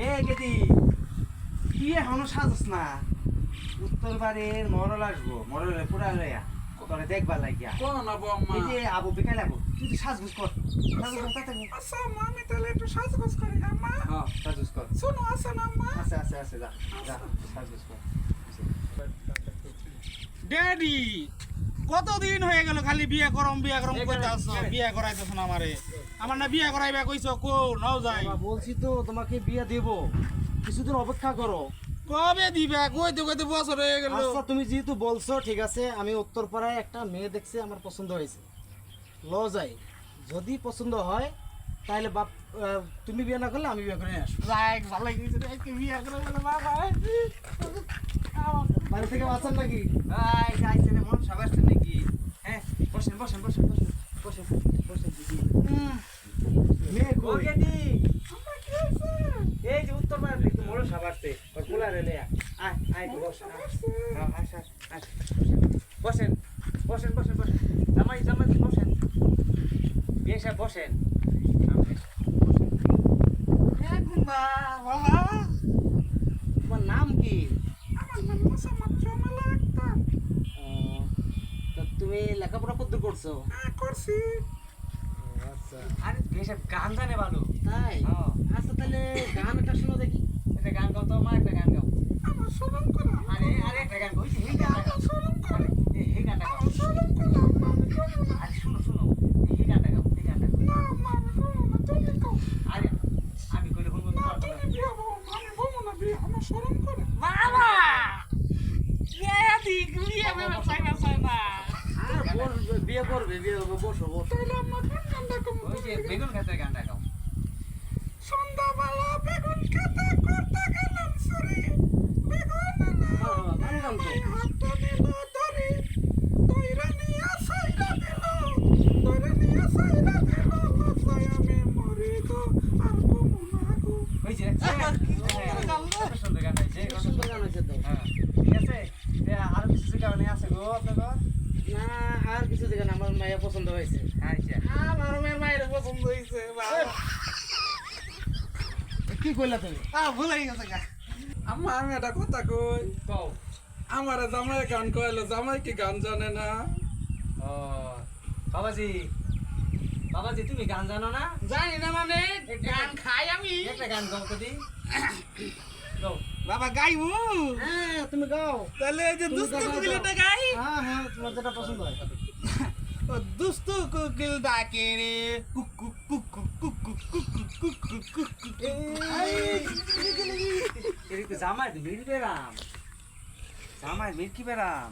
এ গেদি কি এখনও সাজস না? উত্তর বাড়ির মরল আসব মরলের পুরা লইয়া তোরে দেখবার লাগিয়া। কোন না বম্মা এই যে আবু বিকাল আবু তুই তো সাজগুজ কর। সাজগুজ কর তাড়াতাড়ি। আচ্ছা মা আমি তাহলে একটু সাজগোজ করি আম্মা হ্যাঁ সাজগুজ কর। শোনো আছে না আম্মা আছে আছে আছে যা যা সাজগুজ কর। ড্যাডি! কতদিন হয়ে গেল খালি বিয়ে করম বিয়ে করম কইতে আসছো বিয়ে করাইতেছ না আমারে। আমার না বিয়ে করাইবা কইছো কো নাও যাই। বলছি তো তোমাকে বিয়ে দেব। কিছুদিন অপেক্ষা করো। কবে দিবা? কইতে কইতে বছর হয়ে গেল। আচ্ছা তুমি যেহেতু বলছো ঠিক আছে আমি উত্তরপাড়ায় একটা মেয়ে দেখছি আমার পছন্দ হয়েছে। ল যাই। যদি পছন্দ হয় তাহলে বাপ তুমি বিয়ে না করলে আমি বিয়ে করে আসব। যাই ভালো লাগিছে বিয়ে করে বলে বাবা। বাড়ি থেকে বাঁচান নাকি? এই যাইছে মন হ্যাঁ বসেন বসেন বসেন বসেন বসেন বসেন দিদি এই যে উত্তর বাড়ি একটু মরল সব আসছে। ওর পোলা রে লইয়া আয় আয় একটু বস। আয়। হ্যাঁ, বসেন বসেন বসেন বসেন। জামাই জামাই বসেন। সাহেব বসেন। বাবা তোমার নাম কি আমার নাম মোসাম্মদ জমালা আক্তার ও, তা তুমি লেখাপড়া কত করছ? হ্যাঁ করছি। আচ্ছা। আরে গান জানে ভালো। তাই। আচ্ছা তাহলে গান একটা শোনো দেখি। একটা গান গাও তো মা একটা গান গাও। আমার শরম করে। আরে আরে একটা গান গাও। এই গানটা শরম করে। এই গানটা গাও। শরম করে আরে শুনো শুনো। এই গানটা গাও এই গানটা না তুমি আরে আমি কইলে শুনব না তো তুমি আমি বলব না আমার শরম করে বাবা বিয়ে দিক বিয়ে বেবে চাই না চাই না আর বসবে, বিয়ে করবে বিয়ে করবে বসো বসো। ওই যে বেগুন ক্ষেতের গানটা গাও। সন্ধ্যাবেলা বেগুন খেতে করতে গেলাম সরি বেগুন হ্যাঁ, হ্যাঁ, গান গান তো। হাতটা ধরে দইরা নিয়ে সাইডা দিল। দইরা নিয়ে সাইডা দিল। লজ্জায় আমি মরে গো আর ঘুমো না গো। ওই যে সুন্দর গান হয়েছে সুন্দর সুন্দর গান হয়েছে তো। হ্যাঁ ঠিক আছে। তে কিছু গানে আছে গো আপনাদের না আর কিছু দেখেন আমার মাইয়া পছন্দ হয়েছে। আচ্ছা। আমার মেয়ের মায়ের পছন্দ বাবা। কি কইলা তুমি? আ ভুলাই গেছে গা। আমি একটা কথা কই? কও। আমার জামাই গান কইলো জামাই কি গান জানে না? ও বাবাজি। বাবাজি তুমি গান জানো না? জানি না মানে গান খাই আমি। একটা গান গাও তো গাও বাবা গাইবো হ্যাঁ তুমি গাও তাহলে এই যে তুমি দুস্তু গাও, কুকিলটা গাও। গাই হ্যাঁ হ্যাঁ তোমার যেটা পছন্দ হয় ও দুস্তু কুকিল ডাকে রে কুকু কুকু কুকু কুকু কুকু কুকু এদিকে তো জামাই তো মিল বেরাম জামাই মিল কি বেরাম